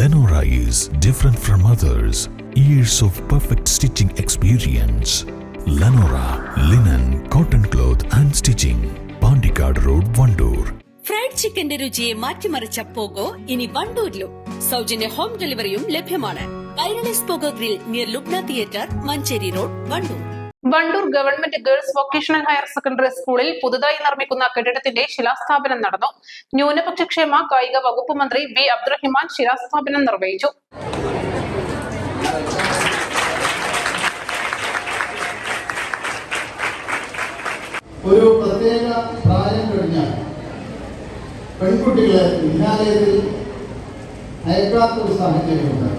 Lenora is different from others. Years of perfect stitching experience. Lenora linen, cotton cloth and stitching. Pandikad Road, Vandoor. Fried ചിക്കന്റെ രുചിയെ മാറ്റിമറിച്ച പോകോ ഇനി വണ്ടൂരിലും സൗജന്യ home ഡെലിവറിയും ലഭ്യമാണ് Kairali's Pogo grill near Lubna theatre Manjeri road Vandoor Vandoor government girls vocational higher secondary സ്കൂളിൽ പുതുതായി നിർമ്മിക്കുന്ന കെട്ടിടത്തിന്റെ ശിലാസ്ഥാപനം നടന്നു. ന്യൂനപക്ഷ ക്ഷേമ കായിക വകുപ്പ് മന്ത്രി വി. അബ്ദുറഹിമാൻ ശിലാസ്ഥാപനം നിർവഹിച്ചു. ഒരു പ്രത്യേക പ്രായം കഴിഞ്ഞാൽ പെൺകുട്ടികളെ വിദ്യാലയത്തിൽ അയക്കാത്ത ഒരു സാഹചര്യമുണ്ട്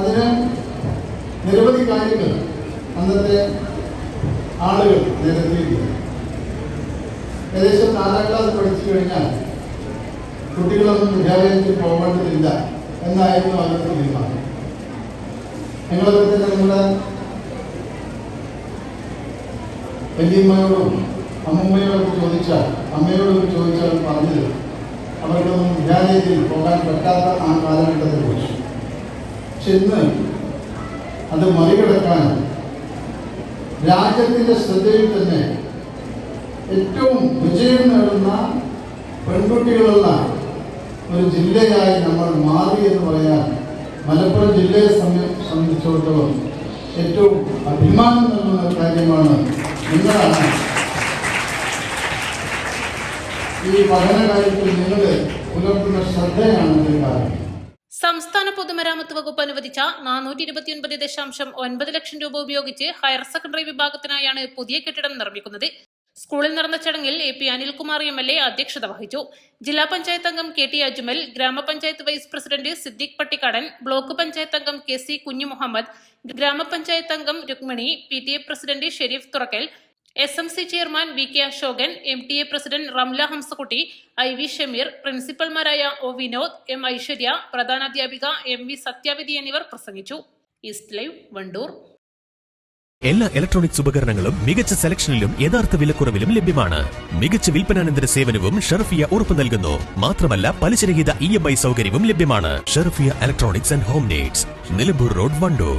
അതിന് നിരവധി കാര്യങ്ങൾ അന്നത്തെ ആളുകൾ നിരത്തിയിട്ടുണ്ട് ഏകദേശം നാലാം ക്ലാസ് പഠിച്ചു കഴിഞ്ഞാൽ കുട്ടികളൊന്നും വിദ്യാലയത്തിൽ പോകേണ്ടതില്ല എന്നായിരുന്നു അന്നത്തെ തീരുമാനം. ഞങ്ങളൊക്കെ തന്നെ നമ്മുടെ വല്യമ്മയോടും അമ്മമ്മയോടൊക്കെ ചോദിച്ചാൽ അമ്മയോടൊക്കെ ചോദിച്ചാൽ പറഞ്ഞത് അവർക്കൊന്നും വിദ്യാലയത്തിൽ പോകാൻ പറ്റാത്ത ആ കാലഘട്ടത്തെ കുറിച്ച് പക്ഷെ ഇന്ന് അത് മറികടക്കാൻ രാജ്യത്തിന്റെ ശ്രദ്ധയിൽ തന്നെ ഏറ്റവും വിജയം നേടുന്ന പെൺകുട്ടികളുള്ള ഒരു ജില്ലയായി നമ്മൾ മാറി എന്ന് പറയാൻ മലപ്പുറം ജില്ലയെ സംബ- സംബന്ധിച്ചിടത്തോളം ഏറ്റവും അഭിമാനം നൽകുന്ന കാര്യമാണ് നിങ്ങളാണ്. ഈ പഠന കാര്യത്തിൽ നിങ്ങൾ പുലർത്തുന്ന ശ്രദ്ധയാണ് സംസ്ഥാന പൊതുമരാമത്ത് വകുപ്പ് അനുവദിച്ച നാനൂറ്റി ഇരുപത്തിയൊൻപത് ദശാംശം ഒൻപത് ലക്ഷം രൂപ ഉപയോഗിച്ച് ഹയർ സെക്കൻഡറി വിഭാഗത്തിനായാണ് പുതിയ കെട്ടിടം നിർമ്മിക്കുന്നത്. സ്കൂളിൽ നടന്ന ചടങ്ങിൽ A P Anilkumar M L A അധ്യക്ഷത വഹിച്ചു. ജില്ലാ പഞ്ചായത്ത് അംഗം കെ ടി അജ്മൽ ഗ്രാമപഞ്ചായത്ത് vice president Siddique Pattikkadan block panchayat അംഗം കെ സി കുഞ്ഞു മുഹമ്മദ് ഗ്രാമപഞ്ചായത്ത് അംഗം Rukmini P T A president Sharif Thurakkal S M C chairman V K Ashokan M T A president Ramla Hamsakutty I V Shameer പ്രിൻസിപ്പൽമാരായ O Vinod M Aishwarya പ്രധാനാധ്യാപിക M V Sathyavathi എന്നിവർ പ്രസംഗിച്ചു. East live Vandoor. എല്ലാ electronics ഉപകരണങ്ങളും മികച്ച സെലക്ഷനിലും യഥാർത്ഥ വിലക്കുറവിലും ലഭ്യമാണ്. മികച്ച വിൽപ്പനാനന്തര സേവനവും ഷെർഫിയ ഉറപ്പു നൽകുന്നു. മാത്രമല്ല പലിശരഹിത ഇ എം ഐ സൗകര്യവും ലഭ്യമാണ്. Sherfiya electronics and home needs Nilambur road Vandoor.